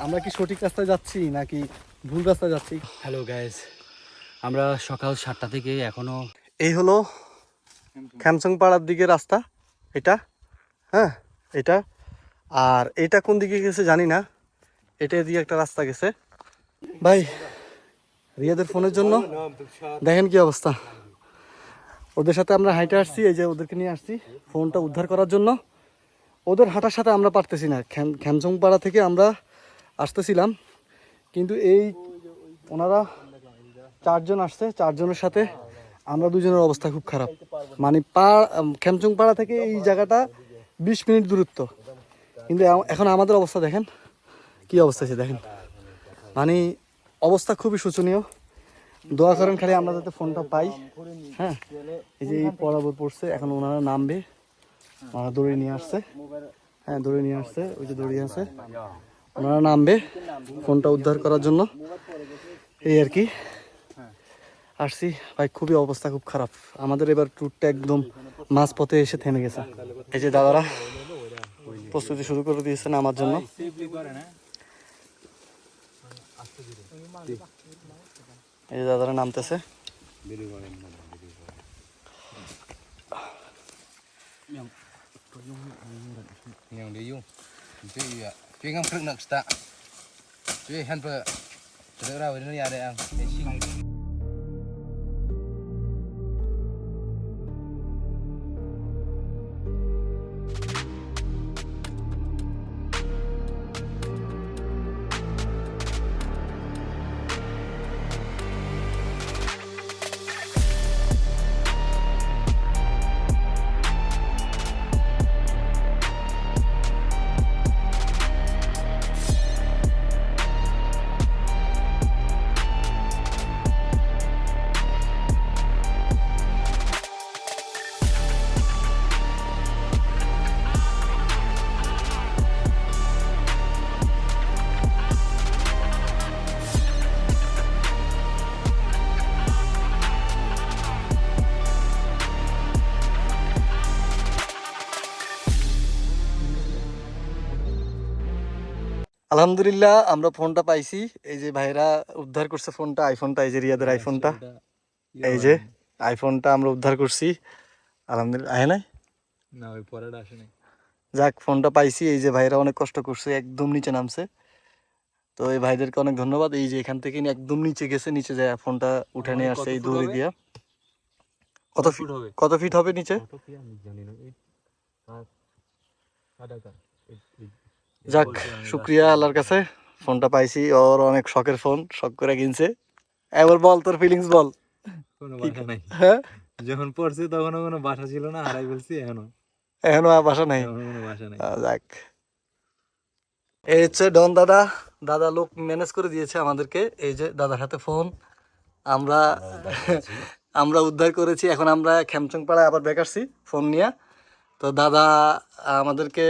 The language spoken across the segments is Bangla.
আমরা কি সঠিক রাস্তায় যাচ্ছি নাকি ভুল রাস্তায় যাচ্ছি? হ্যালো গাইজ আমরা সকাল সাতটা থেকে এখনও এই হলো খ্যামসং পাড়ার দিকে রাস্তা এটা হ্যাঁ এটা আর এটা কোন দিকে গেছে জানি না এটা দিয়ে একটা রাস্তা গেছে। ভাই রিয়াদের ফোনের জন্য দেখেন কি অবস্থা। ওদের সাথে আমরা হাইটে আসছি এই যে ওদেরকে নিয়ে আসছি ফোনটা উদ্ধার করার জন্য। ওদের হাঁটার সাথে আমরা পারতেছি না। খ্যাম- খ্যামসং পাড়া থেকে আমরা আসতেছিলাম, কিন্তু এই ওনারা চারজন আসছে, চারজনের সাথে আমরা দুজনের অবস্থা খুব খারাপ। মানে পা খ্যামচুং পাড়া থেকে এই জায়গাটা বিশ মিনিট দূরত্ব। কিন্তু এখন আমাদের অবস্থা দেখেন, কি অবস্থা আছে দেখেন। মানে অবস্থা খুবই শোচনীয়। দোয়া করেন খালি আমরা যাতে ফোনটা পাই। হ্যাঁ এই যে এই পড়ছে, এখন ওনারা নামবে। ওনারা দড়ি নিয়ে আসছে। হ্যাঁ দৌড়ে নিয়ে আসছে, ওই যে দৌড়িয়ে আছে। ওনারা নামবে ফোনটা উদ্ধার করার জন্য। এই আর কি। আসছি। ভাই, খুবই অবস্থা খুব খারাপ। আমাদের এবার ট্যুরটা একদম মাঝ পথে এসে থেমে গেছে। এই যে দাদারা প্রস্তুতি শুরু করে দিয়েছেন আমার জন্য। এই যে দাদারা নামতেছে। Dia chuyên không cực nực stạ chuyên hân vợ tự ra với nó nhà đây ăn để xin আলহামদুলিল্লাহ আমরা ফোনটা পাইছি। এই যে ভাইরা উদ্ধার করছে ফোনটা আইফোনটা এই যে রিয়াদের আইফোনটা এই যে আইফোনটা আমরা উদ্ধার করছি। আলহামদুলিল্লাহ আয় নাই? না ওই পরেটা আসে নাই। যাক ফোনটা পাইছি। এই যে ভাইরা অনেক কষ্ট করছে একদম নিচে নামছে। তো এই ভাইদেরকে অনেক ধন্যবাদ। এই যে এখান থেকে একদম নিচে গেছে নিচে যায় ফোনটা উঠে নিয়ে আসছে এই দৌড়ে দিয়া কত ফিট হবে? কত ফিট হবে নিচে? যাক শুক্রিয়া আল্লাহর কাছে। ফোনটা পাইছি ওর অনেক শখের ফোন শখ করে কিনছে। এবার বল তোর ফিলিংস বল। কোনো বাসা নাই। হ্যাঁ? যখন পড়ছে তখন কোনো বাসা ছিল না হারাই ফেলছি এখনও। এখনও বাসা নাই? কোনো বাসা নাই। যাক। এই হচ্ছে ডন দাদা। দাদা লোক ম্যানেজ করে দিয়েছে আমাদেরকে। এই যে দাদার হাতে ফোন। আমরা আমরা উদ্ধার করেছি। এখন আমরা খ্যামচং পাড়ায় আবার বেকারছি ফোন নিয়ে। তো দাদা আমাদেরকে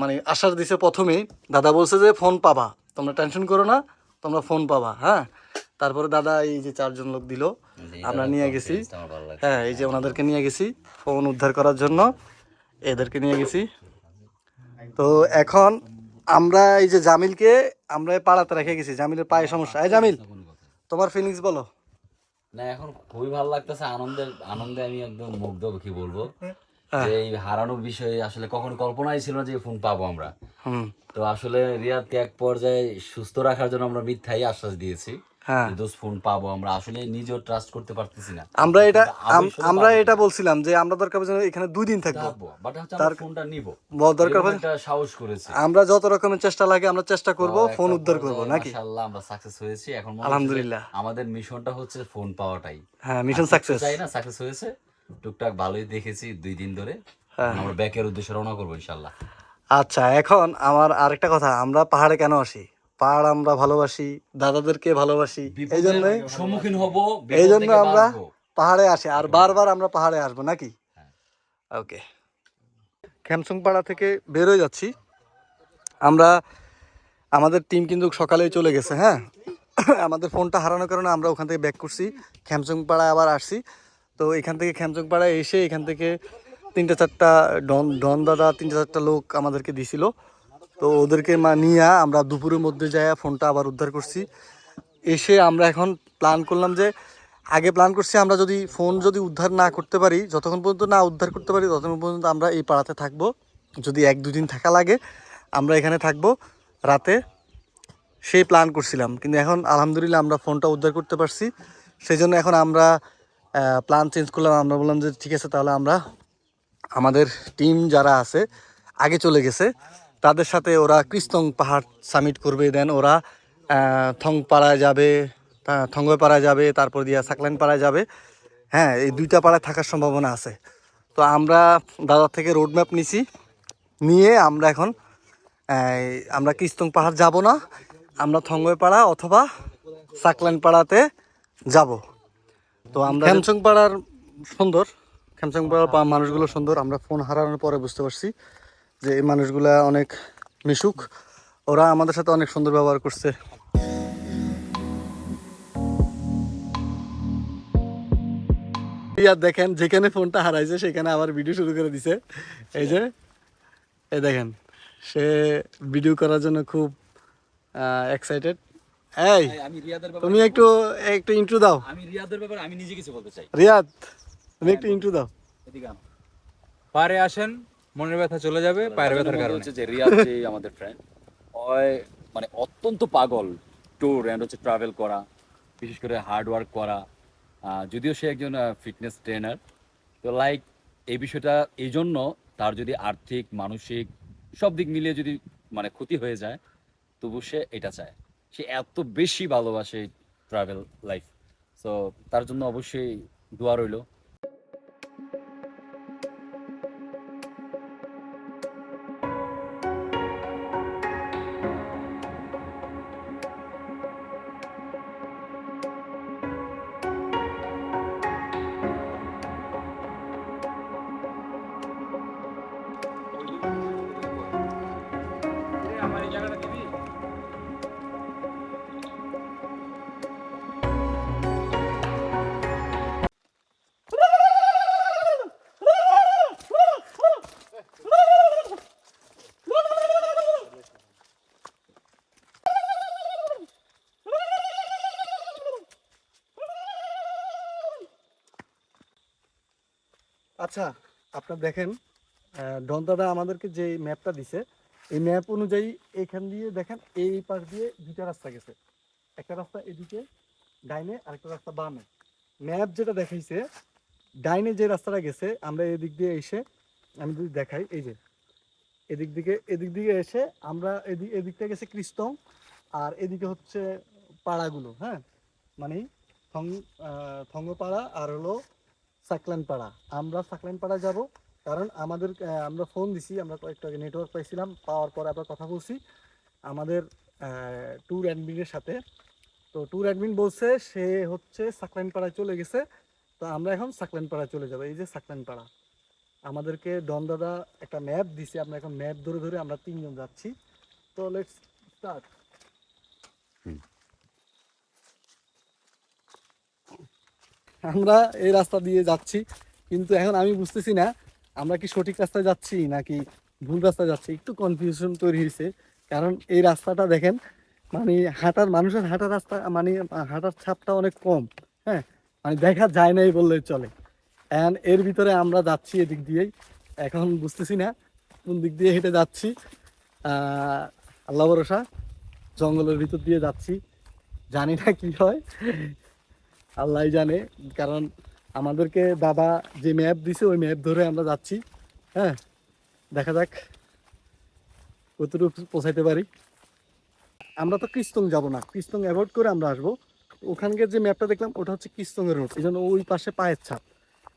মানে আশ্বাস দিছে প্রথমেই। দাদা বলছে যে ফোন পাবা। তোমরা টেনশন করো না তোমরা ফোন পাবা হ্যাঁ? তারপরে দাদা এই যে চারজন লোক দিল আমরা নিয়ে গেছি। হ্যাঁ এই যে ওনাদেরকে নিয়ে গেছি ফোন উদ্ধার করার জন্য। এদেরকে নিয়ে গেছি। তো এখন আমরা এই যে জামিলকে আমরা পাড়াতে রেখে গেছি। জামিলের পায়ে সমস্যা। এই জামিল তোমার ফিলিংস বলো। না এখন খুবই ভালো লাগতেছে। আনন্দের আনন্দে আমি একদম মুগ্ধ কি বলব। যে এই হারানোর বিষয়ে আসলে কখনো কল্পনাই ছিল না যে ফোন পাবো আমরা। তো আসলে রিয়াদকে এক পর্যায়ে সুস্থ রাখার জন্য আমরা মিথ্যাই আশ্বাস দিয়েছি হ্যাঁ। ফোন পাবো আমরা। আসলে নিজেও ট্রাস্ট করতে পারতেছি না। আমরা এটা আমরা এটা বলছিলাম যে আমরা দরকার এখানে দুই দিন থাকব। আমরা ফোনটা নিব। দরকার সাহস করেছি। আমরা যত রকমের চেষ্টা লাগে আমরা চেষ্টা করব ফোন উদ্ধার করব নাকি? মাশাআল্লাহ আমরা সাকসেস হয়েছি। এখন আলহামদুলিল্লাহ। আমাদের মিশনটা হচ্ছে ফোন পাওয়াটাই। হ্যাঁ মিশন সাকসেস চাই না সাকসেস হয়েছে। টুকটাক ভালোই দেখেছি দুই দিন ধরে। হ্যাঁ। আমরা ব্যাকের উদ্দেশ্যে রওনা করব ইনশাল্লাহ আচ্ছা এখন আমার আরেকটা কথা আমরা পাহাড়ে কেন আসি? পাহাড় আমরা ভালোবাসি দাদাদেরকে ভালোবাসি এই জন্যই সম্মুখীন হব এই জন্য আমরা পাহাড়ে আসি আর বারবার আমরা পাহাড়ে আসব নাকি? হ্যাঁ। ওকে। খ্যামসুং পাড়া থেকে বেরোয় যাচ্ছি। আমরা আমাদের টিম কিন্তু সকালেই চলে গেছে হ্যাঁ? আমাদের ফোনটা হারানোর কারণে আমরা ওখান থেকে ব্যাক করছি। খ্যামসুং পাড়ায় আবার আসছি। তো এখান থেকে খ্যামসুং পাড়ায় এসে এখান থেকে তিনটা চারটা ডন ডন দাদা, তিনটা চারটা লোক আমাদেরকে দিছিল। তো ওদেরকে মা নিয়ে আমরা দুপুরের মধ্যে যাই ফোনটা আবার উদ্ধার করছি। এসে আমরা এখন প্ল্যান করলাম যে, আগে প্ল্যান করছি আমরা যদি ফোন যদি উদ্ধার না করতে পারি, যতক্ষণ পর্যন্ত না উদ্ধার করতে পারি, ততক্ষণ পর্যন্ত আমরা এই পাড়াতে থাকব। যদি এক দুদিন থাকা লাগে, আমরা এখানে থাকব রাতে। সেই প্ল্যান করছিলাম। কিন্তু এখন আলহামদুলিল্লাহ আমরা ফোনটা উদ্ধার করতে পারছি। সেই জন্য এখন আমরা প্ল্যান চেঞ্জ করলাম, আমরা বললাম যে ঠিক আছে, তাহলে আমরা আমাদের টিম যারা আছে, আগে চলে গেছে, তাদের সাথে ওরা কৃস্তং পাহাড় সামিট করবে দেন ওরা থংপাড়ায় যাবে থঙ্গয় পাড়ায় যাবে, তারপর দিয়া সাকলাইন পাড়ায় যাবে। হ্যাঁ এই দুইটা পাড়ায় থাকার সম্ভাবনা আছে। তো আমরা দাদার থেকে রোড ম্যাপ নিছি, নিয়ে আমরা এখন আমরা কৃস্তং পাহাড় যাব না, আমরা থঙ্গয় পাড়া অথবা সাকলাইন পাড়াতে যাব। তো আমরা খ্যামসং পাড়ার সুন্দর খ্যামসং পাড়ার মানুষগুলো সুন্দর, আমরা ফোন হারানোর পরে বুঝতে পারছি যে এই মানুষগুলা অনেক মিশুক। ওরা আমাদের সাথে অনেক সুন্দর ব্যবহার করছে। ইয়ার দেখেন, যেখানে ফোনটা হারাইছে, সেখানে আবার ভিডিও শুরু করে দিছে। এই যে, এই দেখেন, সে ভিডিও করার জন্য খুব এক্সাইটেড এই আমি রিয়াদের তুমি একটু একটু ইন্ট্রো দাও। আমি রিয়াদের ব্যাপারে আমি নিজে কিছু বলতে চাই। রিয়াদ তুমি একটু ইন্ট্রো দাও। এদিকে পারে আসেন মনের ব্যথা চলে যাবে পায়ের ব্যথার কারণে। হচ্ছে যে রিয়াদ যে আমাদের ফ্রেন্ড ওই মানে অত্যন্ত পাগল ট্যুর অ্যান্ড হচ্ছে ট্রাভেল করা বিশেষ করে হার্ড ওয়ার্ক করা। যদিও সে একজন ফিটনেস ট্রেনার তো লাইক এই বিষয়টা এই জন্য তার যদি আর্থিক মানসিক সব দিক মিলিয়ে যদি মানে ক্ষতি হয়ে যায় তবু সে এটা চায়। সে এত বেশি ভালোবাসে ট্রাভেল লাইফ সো তার জন্য অবশ্যই দোয়া রইল। আচ্ছা আপনার দেখেন ডন দাদা আমাদেরকে যে ম্যাপটা দিছে, এই ম্যাপ অনুযায়ী এখান দিয়ে দেখেন, এই পাশ দিয়ে দুইটা রাস্তা গেছে। একটা রাস্তা এদিকে ডাইনে, আরেকটা রাস্তা বামে। ম্যাপ যেটা দেখাইছে, ডাইনে যে রাস্তাটা গেছে, আমরা এদিক দিয়ে এসে, আমি যদি দেখাই, এই যে, এদিক দিকে এদিক দিকে এসে আমরা এদিক এদিকটা গেছে কৃষ্টং আর এদিকে হচ্ছে পাড়াগুলো হ্যাঁ? মানে থং থঙ্গপাড়া আর হলো সাকলান পাড়া আমরা সাকলান পাড়া যাব কারণ আমাদের আমরা ফোন দিছি, আমরা কয়েকটা আগে নেটওয়ার্ক পাইছিলাম, পাওয়ার পরে আবার কথা বলছি। আমাদের ট্যুর অ্যাডমিনের সাথে। তো ট্যুর অ্যাডমিন বলছে সে হচ্ছে সাকলান পাড়ায় চলে গেছে। তো আমরা এখন সাকলান পাড়ায় চলে যাব, এই যে সাকলান পাড়া আমাদেরকে ডন দাদা একটা ম্যাপ দিছে, আমরা এখন ম্যাপ ধরে ধরে আমরা তিনজন যাচ্ছি। তো লেটস স্টার্ট আমরা এই রাস্তা দিয়ে যাচ্ছি, কিন্তু এখন আমি বুঝতেছি না, আমরা কি সঠিক রাস্তায় যাচ্ছি নাকি ভুল রাস্তায় যাচ্ছি, একটু কনফিউশন তৈরি হয়েছে। কারণ এই রাস্তাটা দেখেন মানে হাঁটার, মানুষের হাঁটার রাস্তা মানে হাঁটার ছাপটা অনেক কম হ্যাঁ? মানে দেখা যায় নাই বললে চলে। অ্যান্ড এর ভিতরে আমরা যাচ্ছি এদিক দিয়েই। এখন বুঝতেছি না কোন দিক দিয়ে হেঁটে যাচ্ছি। আল্লাহ ভরসা, জঙ্গলের ভিতর দিয়ে যাচ্ছি। জানি না কি হয়। আল্লাহ জানে, কারণ আমাদেরকে দাদা যে ম্যাপ দিছে, ওই ম্যাপ ধরে আমরা যাচ্ছি। হ্যাঁ দেখা যাক কতটুকু পৌঁছাইতে পারি। আমরা তো কৃস্তং যাব না, কৃস্তং অ্যাভয়েড করে আমরা আসব। ওখানকার যে ম্যাপটা দেখলাম, ওটা হচ্ছে কৃস্তংয়ের রোড এই জন্য ওই পাশে পায়ের ছাপ।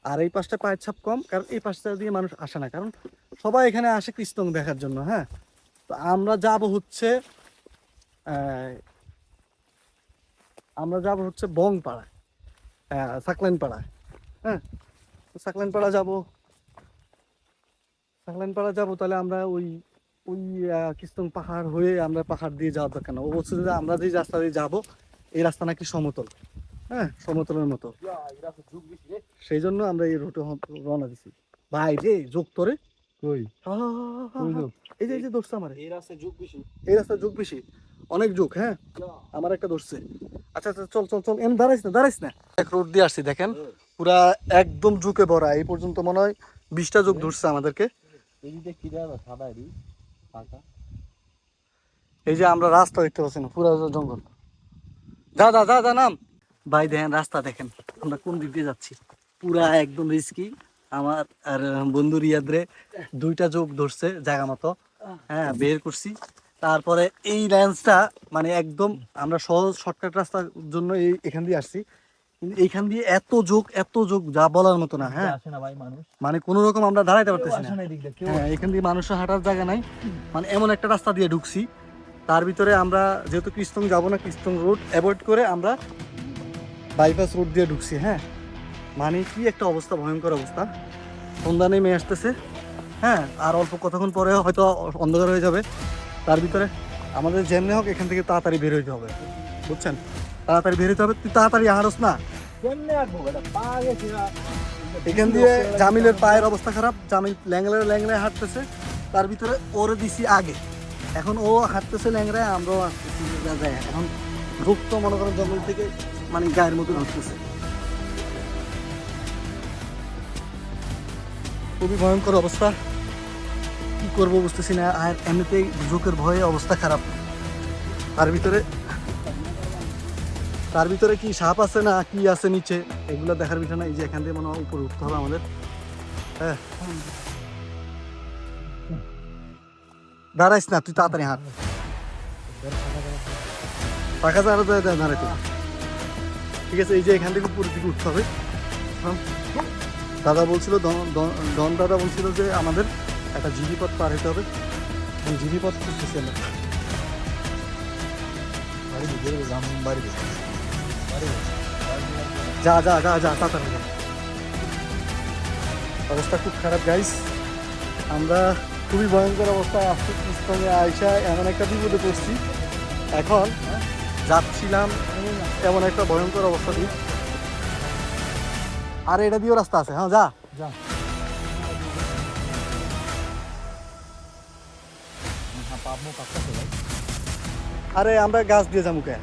আর এই পাশটা পায়ের ছাপ কম, কারণ এই পাশটা দিয়ে মানুষ আসে না। কারণ সবাই এখানে আসে কৃস্তং দেখার জন্য হ্যাঁ। তো আমরা যাব হচ্ছে আমরা যাব হচ্ছে বংপাড়ায়। সাকলাইন পাড়ায় হ্যাঁ সাকলাইন পাড়া যাব। সাকলাইন পাড়া যাব তাহলে আমরা ওই ওই পাহাড় হয়ে আমরা পাহাড় দিয়ে যাওয়ার দরকার না। ও বলছে যে আমরা যে রাস্তা দিয়ে যাব এই রাস্তা নাকি সমতল। হ্যাঁ সমতলের মতো। সেই জন্য আমরা এই রুটে রওনা দিছি। ভাই রে যোগ তোরে। কই? এই যে এই যে আমার। এই রাস্তায় যুগ বেশি। এই রাস্তায় যুগ বেশি। অনেক যুগ হ্যাঁ? আমার একটা ধরছে আচ্ছা আচ্ছা চল চল চল। এম, দাঁড়াইস না দাঁড়াইস না। এক রোড দিয়ে আসছি, দেখেন? পুরা একদম ঝুঁকে ভরা। এই পর্যন্ত মনে হয় বিশটা যুগ ধরছে আমাদেরকে। এই যে আমরা রাস্তা দেখতে পাচ্ছি না, পুরা জঙ্গল। যা যা যা যা, নাম। ভাই, দেখেন রাস্তা, দেখেন। আমরা কোন দিক দিয়ে যাচ্ছি? পুরা একদম রিস্কি আমার আর বন্ধু রিয়াদরে দুইটা যোগ ধরছে, জায়গা মতো। হ্যাঁ বের করছি। তারপরে এই ল্যান্সটা মানে একদম আমরা সহজ শর্টকাট রাস্তার জন্য এই এখান দিয়ে আসছি। কিন্তু এইখান দিয়ে এত যোগ এত যোগ যা বলার মতো না হ্যাঁ? মানে কোনো রকম আমরা দাঁড়াইতে পারতেছি না। হ্যাঁ এখান দিয়ে মানুষের হাঁটার জায়গা নাই। মানে এমন একটা রাস্তা দিয়ে ঢুকছি। তার ভিতরে আমরা যেহেতু কৃষ্ণং যাব না কৃষ্ণং রোড অ্যাভয়েড করে আমরা বাইপাস রোড দিয়ে ঢুকছি হ্যাঁ? মানে কি একটা অবস্থা ভয়ঙ্কর অবস্থা। সন্ধ্যা নেমে আসতেছে হ্যাঁ? আর অল্প কতক্ষণ পরে হয়তো অন্ধকার হয়ে যাবে। তার ভিতরে আমাদের যেমনি হোক এখান থেকে তাড়াতাড়ি বের হইতে হবে বুঝছেন? তাড়াতাড়ি বের হইতে হবে তুই তাড়াতাড়ি হারস না। এখান দিয়ে জামিলের পায়ের অবস্থা খারাপ জামিল ল্যাংলায় ল্যাংলায় হাঁটতেছে তার ভিতরে ওরে দিছি আগে। এখন ও হাঁটতেছে ল্যাংরায় আমরাও আসতেছি যায়। এখন রুক্ত মনে করেন জঙ্গল থেকে মানে গায়ের মতন ঢুকতেছে। খুবই ভয়ঙ্কর অবস্থা। কি করব বুঝতেছি না, আর এমনিতেই ঝোঁকের ভয়ে অবস্থা খারাপ। তার ভিতরে তার ভিতরে কি সাপ আছে না কি আছে নিচে, এগুলো দেখার বিষয় না, এই যে এখান থেকে মনে হয় উপরে উঠতে হবে আমাদের। হ্যাঁ। দাঁড়াইস না, তুই তাড়াতাড়ি হাঁট। জায়গা তো দাঁড়াইতে ঠিক আছে, এই যে এখান থেকে উপরের দিকে উঠতে হবে। দাদা বলছিল ডন দাদা বলছিল যে আমাদের একটা জিবি পথ পার হতে হবে। এই জিবি পথ খুঁজতেছি দিকে যা যা যা যা, তাড়াতাড়ি। অবস্থা খুব খারাপ গাইস আমরা খুবই ভয়ঙ্কর অবস্থায় আসছি ইসলামে আয়সা এমন একটা বিপদে পড়ছি। এখন যাচ্ছিলাম এমন একটা ভয়ঙ্কর অবস্থা দিয়ে। আর, এটা দিয়েও রাস্তা আছে। হ্যাঁ যা। যা। পাক্কা আরে আমরা গাছ দিয়ে যাব কে?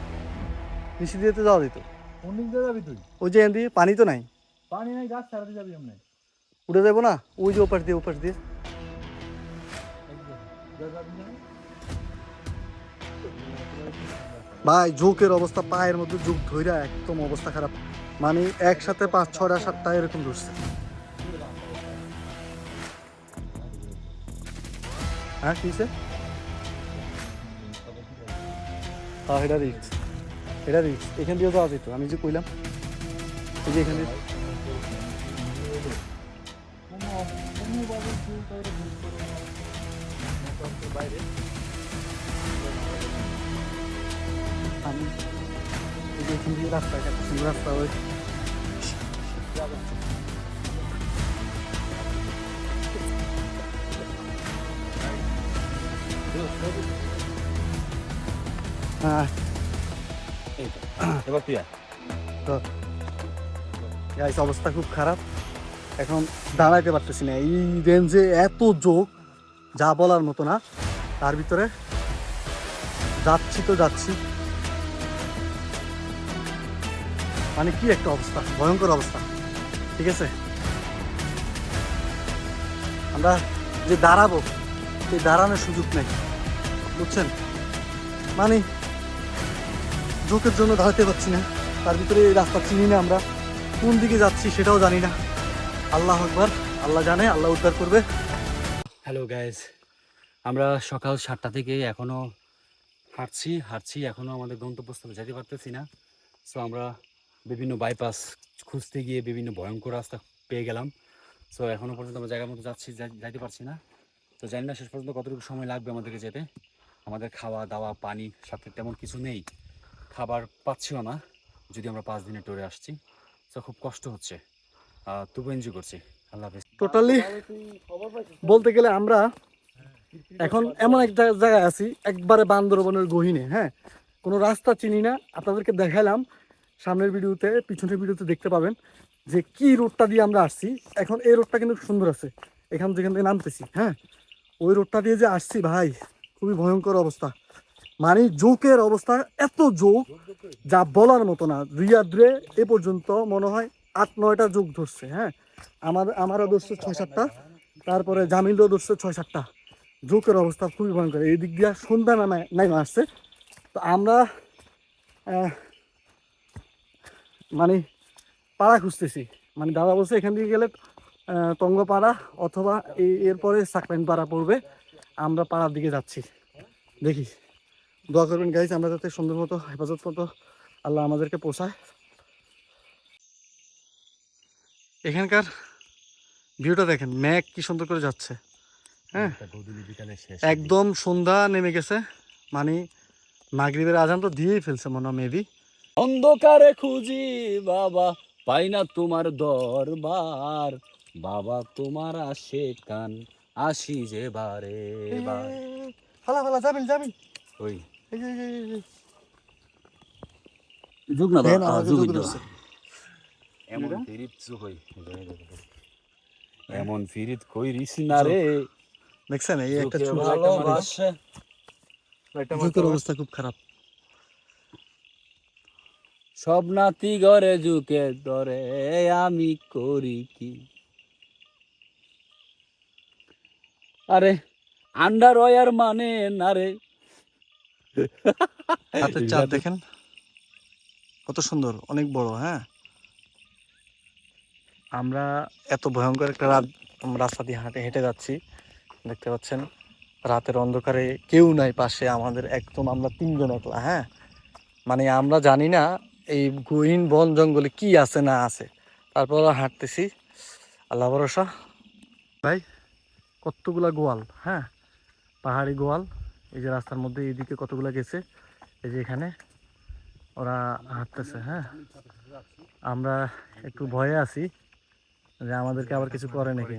নিচে দিয়ে তো যাওয়া যেত। কোন দিক দিয়ে যাবি তুই? ওই যে এন পানি তো নাই। পানি নাই গাছ ছাড়াতে যাবি আমরা উঠে যাব না? ওই যে ওপাশ দিয়ে ওপাশ দিয়ে। ভাই ঝোঁকের অবস্থা পায়ের মধ্যে ঝুঁক ধইরা একদম অবস্থা খারাপ। মানে একসাথে পাঁচ ছটা সাতটা এরকম ধরছে। হ্যাঁ কিসে হ্যাঁ এটা রিক্স এটা রিক্স এখান দিয়ে যাওয়া যেত। আমি যে কইলাম, এই যে এখানে আমি এই যে এখান দিয়ে রাস্তা রাস্তা ওই এবার তুই তো গাইস অবস্থা খুব খারাপ। এখন দাঁড়াইতে পারতেছি না। এই রেঞ্জে এত যোগ যা বলার মতো না, তার ভিতরে যাচ্ছি তো যাচ্ছি। মানে কি একটা অবস্থা? ভয়ঙ্কর অবস্থা। ঠিক আছে? আমরা যে দাঁড়াবো, সেই দাঁড়ানোর সুযোগ নেই। বুঝছেন? মানে ঝোঁকের জন্য দাঁড়াতে পারছি না। তার ভিতরে এই রাস্তা চিনি না আমরা। কোন দিকে যাচ্ছি সেটাও জানি না। আল্লাহ আকবার, আল্লাহ জানে, আল্লাহ উদ্ধার করবে। হ্যালো গাইজ আমরা সকাল সাতটা থেকে এখনও হাঁটছি হাঁটছি এখনও আমাদের গন্তব্যস্থলে যেতে পারতেছি না। সো আমরা বিভিন্ন বাইপাস খুঁজতে গিয়ে বিভিন্ন ভয়ঙ্কর রাস্তা পেয়ে গেলাম। সো এখনও পর্যন্ত আমরা জায়গার মতো যাচ্ছি যাইতে পারছি না। তো জানি না শেষ পর্যন্ত কতটুকু সময় লাগবে আমাদেরকে যেতে। আমাদের খাওয়া দাওয়া পানি, সাথে তেমন কিছু নেই। খাবার পাচ্ছিও না, যদি আমরা পাঁচ দিনের ট্যুরে আসছি। তো খুব কষ্ট হচ্ছে। তবু এনজয় করছি। আল্লাহ টোটালি বলতে গেলে আমরা এখন এমন একটা জায়গায় আছি, একবারে বান্দরবনের গহিনে হ্যাঁ? কোনো রাস্তা চিনি না। আপনাদেরকে দেখালাম, সামনের ভিডিওতে, পিছনের ভিডিওতে দেখতে পাবেন যে কি রোডটা দিয়ে আমরা আসছি। এখন এই রোডটা কিন্তু সুন্দর আছে, এখান যেখান থেকে নামতেছি হ্যাঁ? ওই রোডটা দিয়ে যে আসছি, ভাই, খুবই ভয়ঙ্কর অবস্থা। মানে জোকের অবস্থা এত জোক যা বলার মতো না। রিয়াদ্রে এ পর্যন্ত মনে হয় আট, নয়টা যোগ ধরছে হ্যাঁ? আমার, আমারও ধরছে ছয় সাতটা তারপরে জামিলও ধরছে ছয় সাতটা জোকের অবস্থা খুবই ভয়ঙ্কর। এই দিক দিয়ে সন্ধ্যা নামে নাই আসছে। তো আমরা মানে পাড়া খুঁজতেছি। মানে দাদা বলছে এখান থেকে গেলে টঙ্গপাড়া অথবা এই এরপরে সাকলাইন পাড়া পড়বে। আমরা পাড়ার দিকে যাচ্ছি। দেখি। দোয়া করবেন গাইজ আমরা যাতে সুন্দর মতো হেফাজত মতো আল্লাহ আমাদেরকে পোষায় এখানকার ভিউটা দেখেন ম্যাক কি সুন্দর করে যাচ্ছে। হ্যাঁ একদম সন্ধ্যা নেমে গেছে মানে মাগরিবের আজান তো দিয়েই ফেলছে মনে হয় মেবি অন্ধকারে খুঁজি বাবা পাই না তোমার দরবার। বাবা তোমার আসে কান আসি যে বারে বার। ফালা ফালা যাবেন যাবেন। ওই। যুগ না দাও ধরছে। এমন ফিরিত হই এমন ফিরিত কই রিস না রে। দেখছেন এই একটা ভালোবাসে। যুগের অবস্থা খুব খারাপ। সব নাতি ঘরে ঝুঁকে ধরে আমি করি কি? আরে আন্ডার ওয়ার মানে না রে? হাতের চাপ দেখেন। কত সুন্দর অনেক বড় হ্যাঁ? আমরা এত ভয়ঙ্কর একটা রাত রাস্তা দিয়ে হাঁটে হেঁটে যাচ্ছি। দেখতে পাচ্ছেন রাতের অন্ধকারে কেউ নাই পাশে আমাদের একদম আমরা তিনজন একলা হ্যাঁ? মানে আমরা জানি না এই গহীন বন জঙ্গলে কি আছে না আছে। তারপর হাঁটতেছি। আল্লাহ ভরসা। ভাই কতগুলা গোয়াল হ্যাঁ? পাহাড়ি গোয়াল। এই যে রাস্তার মধ্যে এইদিকে কতগুলো গেছে এই যে এখানে ওরা হাঁটতেছে হ্যাঁ? আমরা একটু ভয়ে আছি যে আমাদেরকে আবার কিছু করে নাকি?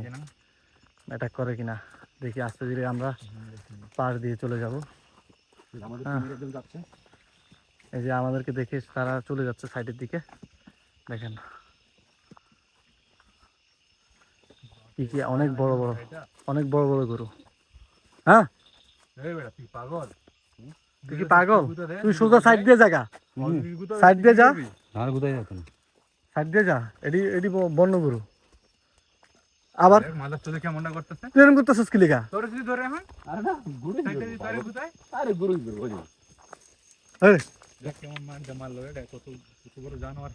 অ্যাটাক করে কিনা? দেখি আস্তে ধীরে আমরা পাশ দিয়ে চলে যাব। হ্যাঁ। এই যে আমাদেরকে দেখে তারা চলে যাচ্ছে সাইডের দিকে। দেখেন। কি কি অনেক বড় বড় অনেক বড় বড় গরু। হ্যাঁ? তুই কি পাগল? তুই সোজা সাইড দিয়ে জায়গা সাইড দিয়ে যা। আর কোথায় যাচ্ছেন সাইড দিয়ে যা। এডি এডি ব- আবার মাদার চোখে কেমনটা করতেছে। তুই এরকম করতেছিস কি লিগা? তোর যদি ধরে এখন। আরে না গুরু তারে কোথায় আরে গুরু গুরু ওই এই, দেখ কেমন মান জমাল লো এটা কত কত বড় জানোয়ার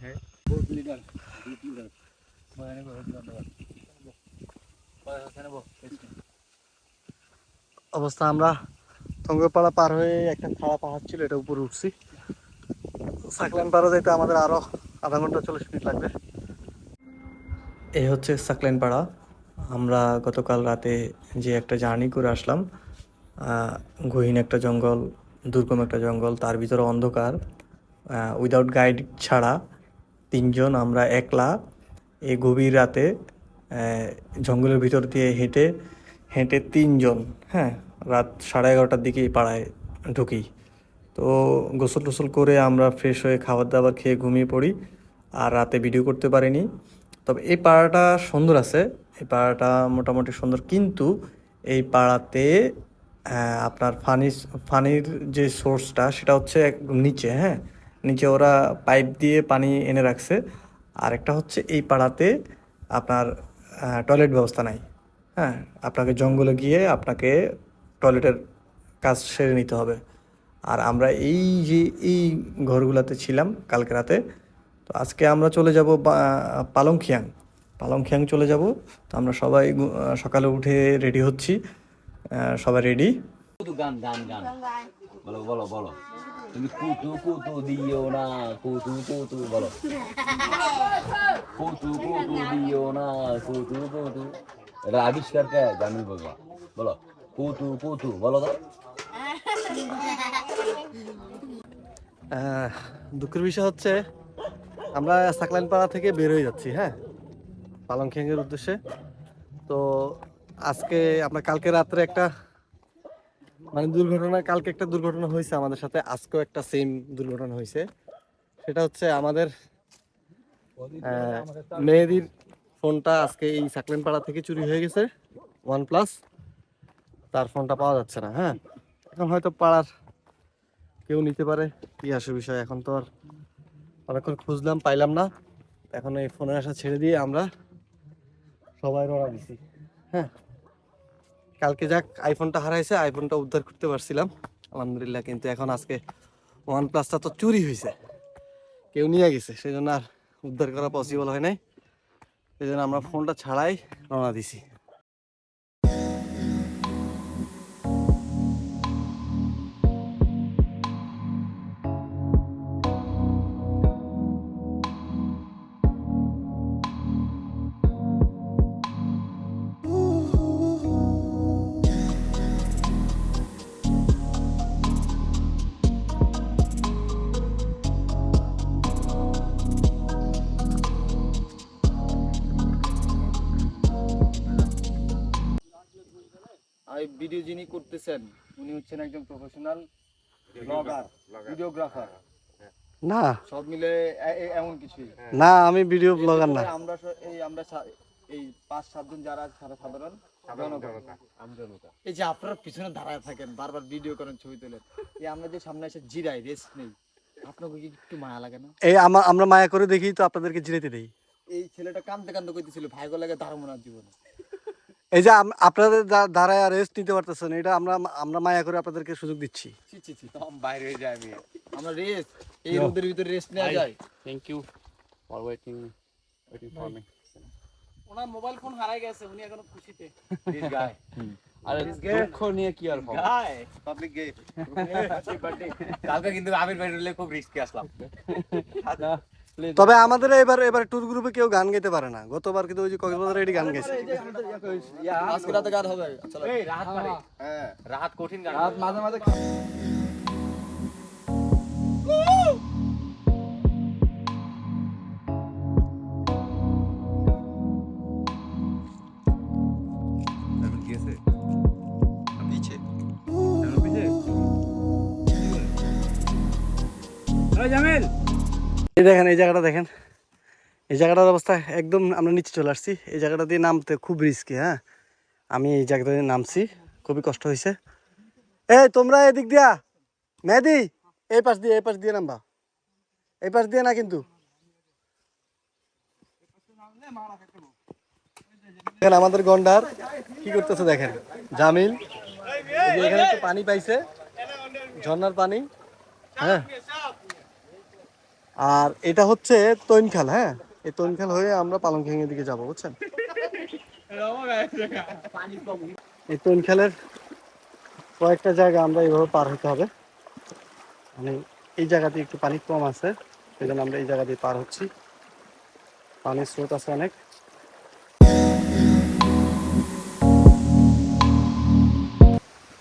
অবস্থা আমরা টঙ্গপাড়া পার হয়ে একটা খাড়া পাহাড় ছিল, এটা উপরে উঠছি। সাকলাইন পাড়া যাইতে আমাদের আরও আধা ঘণ্টা চল্লিশ মিনিট লাগবে। এই হচ্ছে সাকলাইন পাড়া। আমরা গতকাল রাতে যে একটা জার্নি করে আসলাম গহীন একটা জঙ্গল, দুর্গম একটা জঙ্গল, তার ভিতরে অন্ধকার উইদাউট গাইড ছাড়া তিনজন আমরা একলা এই গভীর রাতে জঙ্গলের ভিতর দিয়ে হেঁটে হেঁটে তিনজন হ্যাঁ রাত সাড়ে এগারোটার দিকে পাড়ায় ঢুকি। তো গোসল টোসল করে আমরা ফ্রেশ হয়ে খাবার দাবার খেয়ে ঘুমিয়ে পড়ি আর রাতে ভিডিও করতে পারিনি। তবে এই পাড়াটা সুন্দর আছে। এই পাড়াটা মোটামুটি সুন্দর। কিন্তু এই পাড়াতে আপনার ফানি ফানির যে সোর্সটা সেটা হচ্ছে একদম নিচে হ্যাঁ? নিচে ওরা পাইপ দিয়ে পানি এনে রাখছে। আর একটা হচ্ছে এই পাড়াতে আপনার টয়লেট ব্যবস্থা নাই হ্যাঁ? আপনাকে জঙ্গলে গিয়ে আপনাকে টয়লেটের কাজ সেরে নিতে হবে। আর আমরা এই যে এই ঘরগুলোতে ছিলাম কালকে রাতে, তো আজকে আমরা চলে যাব পালংখিয়াং। পালংখিয়াং চলে যাব, তো আমরা সবাই সকালে উঠে রেডি হচ্ছি। সবাই রেডি? গান গান গান। বলো বলো বলো। তুমি দিও না বলো। দিও না এটা আবিষ্কার বলো। কুতু কুতু, বলো তো। দুঃখের বিষয় হচ্ছে, আমরা সাকলাইন পাড়া থেকে বের হয়ে যাচ্ছি হ্যাঁ? পালং পালংখ্যাংয়ের উদ্দেশ্যে। তো আজকে আমরা কালকে রাত্রে একটা মানে দুর্ঘটনা, কালকে একটা দুর্ঘটনা হয়েছে আমাদের সাথে। আজকেও একটা সেম দুর্ঘটনা হয়েছে। সেটা হচ্ছে আমাদের মেহেদির ফোনটা আজকে এই সাকলেন পাড়া থেকে চুরি হয়ে গেছে ওয়ান প্লাস তার ফোনটা পাওয়া যাচ্ছে না হ্যাঁ? এখন হয়তো পাড়ার কেউ নিতে পারে। আসে বিষয়, এখন তো আর অনেকক্ষণ খুঁজলাম, পাইলাম না। এখন এই ফোনের আশা ছেড়ে দিয়ে আমরা সবাই রওনা দিছি হ্যাঁ? কালকে যাক আইফোনটা হারাইছে আইফোনটা উদ্ধার করতে পারছিলাম। আলহামদুলিল্লাহ, কিন্তু এখন আজকে ওয়ান প্লাসটা তো চুরি হয়েছে কেউ নিয়ে গেছে সেই জন্য আর উদ্ধার করা পসিবল হয় নাই। সেই জন্য আমরা ফোনটা ছাড়াই রওনা দিছি। উনি হচ্ছেন একজন প্রফেশনাল ব্লগার ভিডিওগ্রাফার না। সব মিলে এমন কিছুই। না আমি ভিডিও ব্লগার না। আমরা এই আমরা এই পাঁচ সাতজন যারা সারা সাধারণ এই যে আপনারা পিছনে দাঁড়ায় থাকেন বারবার ভিডিও করেন ছবি তোলেন এই আমরা যে সামনে এসে জিরাই রেস্ট নেই। আপনাকে কি একটু মায়া লাগে না? এই আমরা মায়া করে দেখি তো আপনাদেরকে জিরাইতে দেই। এই ছেলেটা কান্দতে কান্দতে কইতেছিল ভাইগো লাগে না জীবনে। এই যে আপনাদের দা- দ্বারায় আর রেস্ট নিতে পারতেছেন এটা আমরা আমরা মায়া করে আপনাদেরকে সুযোগ দিচ্ছি। বাইরে হয়ে যায় আমি। আমরা রেস্ট এই রোদের ভিতরে রেস্ট নেওয়া যায়। Thank you for waiting waiting for me owner mobile phone হারাই গেছে উনি এখনও খুশিতে। দিস গাই আরে দুঃখ নিয়ে কি আর হবে? গাই পাবলিক গে কালকে কিন্তু আমির ভাই রইলে খুব রিস্কি আসলাম। তবে আমাদের এবার এবার ট্যুর গ্রুপে কেউ গান গাইতে পারে না। গতবার কিন্তু ওই যে কক্সবাজারে এটি গান গেছে আজকে রাতে গান হবে। চলো। এই পারে হ্যাঁ। রাহাত কঠিন গান রাত মাঝে মাঝে এই দেখেন, এই জায়গাটা দেখেন। এই জায়গাটার অবস্থা একদম আমরা নিচে চলে আসছি। এই জায়গাটা দিয়ে নামতে খুব রিস্কি হ্যাঁ? আমি এই জায়গাটা দিয়ে নামছি, খুবই কষ্ট হয়েছে। এই, তোমরা এদিক দিয়া। মেহেদি, এই পাশ দিয়ে, এই পাশ দিয়ে নামবা। এই পাশ দিয়ে না কিন্তু। আমাদের গন্ডার কি করতেছে দেখেন? জামিল একটু পানি পাইছে, ঝর্ণার পানি হ্যাঁ? আর এটা হচ্ছে তৈনখাল হ্যাঁ? এই তৈনখাল হয়ে আমরা পালংখাঙ্গের দিকে যাব, বুঝছেন? এই তৈনখালের কয়েকটা জায়গা আমরা এইভাবে পার হতে হবে। মানে এই জায়গাতে একটু পানি কম আছে সেই জন্য আমরা এই জায়গা দিয়ে পার হচ্ছি। পানির স্রোত আছে অনেক।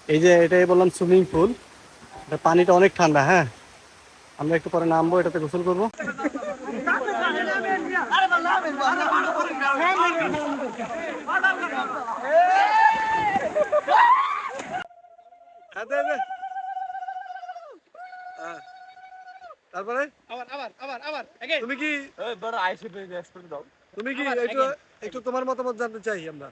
এই যে এটাই বললাম সুইমিং পুল পানিটা অনেক ঠান্ডা হ্যাঁ? আমরা একটু পরে নামবো এটাতে গোসল করব। তারপরে? আবার আবার আবার আবার তুমি কি তুমি কি একটু একটু তোমার মতামত জানতে চাই আমরা।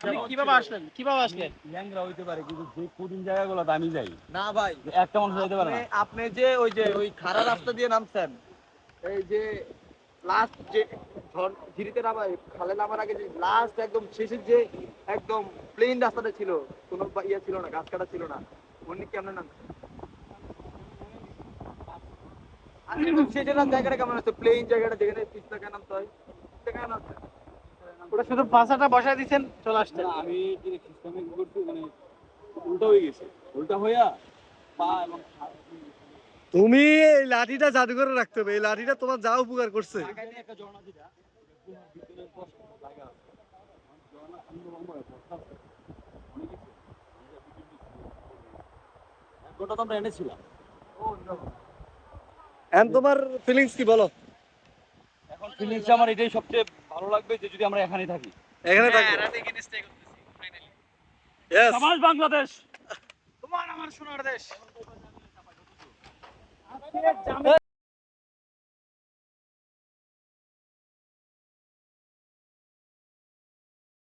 কীভাবে আসলেন? কীভাবে আসলেন? ইয়াংরা হইতে পারে কিন্তু যে কঠিন জায়গাগুলোতে আমি যাই। না ভাই একটা মানুষ যেতে পারে আপনি- আপনি যে ওই যে ওই খাড়া রাস্তা দিয়ে নামছেন এই যে লাস্ট যে ঝিরিতে নামা খালে নামার আগে যে লাস্ট একদম শেষের যে একদম প্লেন রাস্তাটা ছিল কোনো ইয়ে ছিল না গাছ কাটা ছিল না। উনি কেমন নাম সেটা জায়গাটা কেমন আছে? প্লেন জায়গাটা যেখানে কেন নামতে হয় নামতে হয়। ওটা শুধু পাশাটা বসায় দিয়েছেন চলে আসছেন। না, আমি যে কি করছি মানে উল্টা হয়ে গেছে। উল্টা হইয়া পা এবং তুমি এই লাঠিটা জাদুঘরে রাখতে হবে। এই লাঠিটা তোমার যা উপকার করছে। তোমার ফিলিংস কি বলো? এখন আমার এটাই সবচেয়ে ভালো লাগবে যে যদি আমরা এখানেই থাকি। এখানে থাকি সমাজ বাংলাদেশ! তোমার আমার সোনার দেশ।